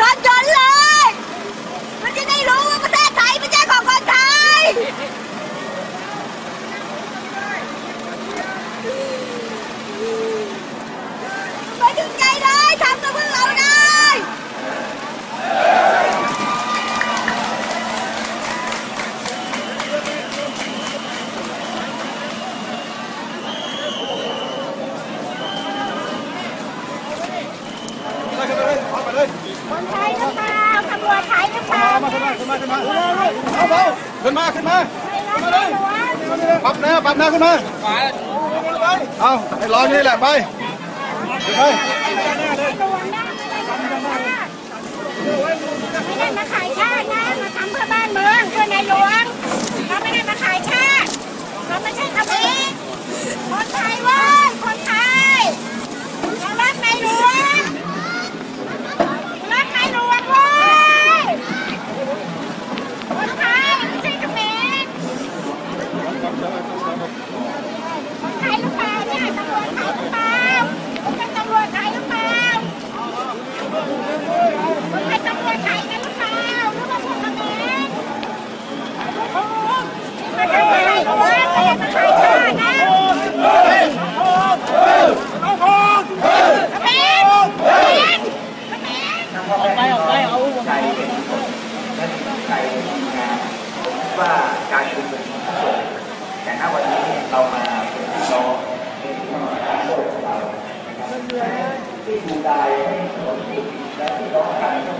ชนชนเลย มันจะได้รู้ว่าประเทศไทยเป็นเจ้าของคนไทย ไปถึงใจเลย คนไทยหรือล่าตำรวจไทยหรือเปล่ามาขึ้นมาขึ้นมาขึ้นมาเร็เอาเบขึ้นมาขึ้นมาขึ้นมาเลยปรับหน้าปรับหน้าขึ้นมาเอาไอ้รอนี่แหละไปไปไม่ได้มาขายชาตินะมาทำเพื่อบ้านเมืองเพื่อนายหลวงเราไม่ได้มาขายชาติเราไม่ใช่ขบวน รใจและใจงานว่าการชุมนุมแต่ณวันนี้เรามาเป็นพี่น้อเป็นพี่น้องทางโลกของเรานะครับที่ดูได้ให้ผลผลิตและที่ร้องกันก็มีเป็นการ